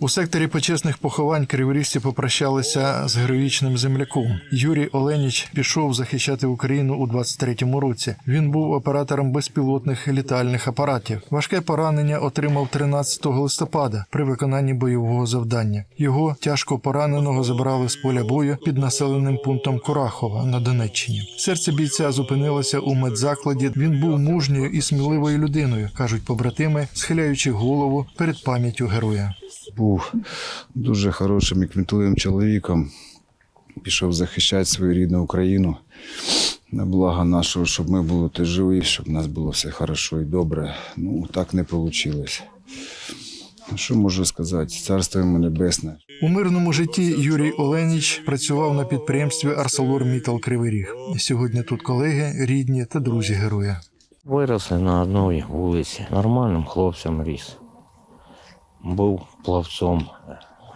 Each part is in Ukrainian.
У секторі почесних поховань криворіжці попрощалися з героїчним земляком. Юрій Оленіч пішов захищати Україну у 23-му році. Він був оператором безпілотних літальних апаратів. Важке поранення отримав 13 листопада при виконанні бойового завдання. Його тяжко пораненого забрали з поля бою під населеним пунктом Курахова на Донеччині. Серце бійця зупинилося у медзакладі. Він був мужньою і сміливою людиною, кажуть побратими, схиляючи голову перед пам'яттю героя. Був дуже хорошим і кмітливим чоловіком. Пішов захищати свою рідну Україну. На благо нашого, щоб ми були тут живі, щоб в нас було все хорошо і добре. Ну, так не вийшло. Що можу сказати? Царство йому небесне. У мирному житті Юрій Оленіч працював на підприємстві Арселор Мітал Кривий Ріг. Сьогодні тут колеги, рідні та друзі героя. Виросли на одній вулиці. Нормальним хлопцем ріс. Був плавцом,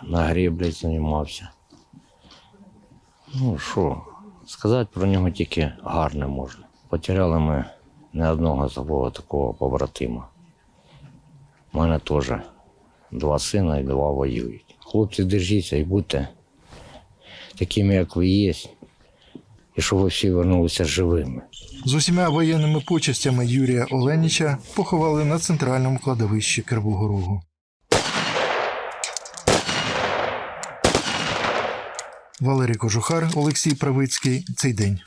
на греблі займався. Ну що, сказати про нього тільки гарне можна. Потеряли ми не одного свого такого побратима. У мене теж два сина і два воюють. Хлопці, держіться і будьте такими, як ви є, і щоб ви всі вернулися живими. З усіма воєнними почестями Юрія Оленіча поховали на центральному кладовищі Кривого Рогу. Валерій Кожухар, Олексій Правицький. Цей день.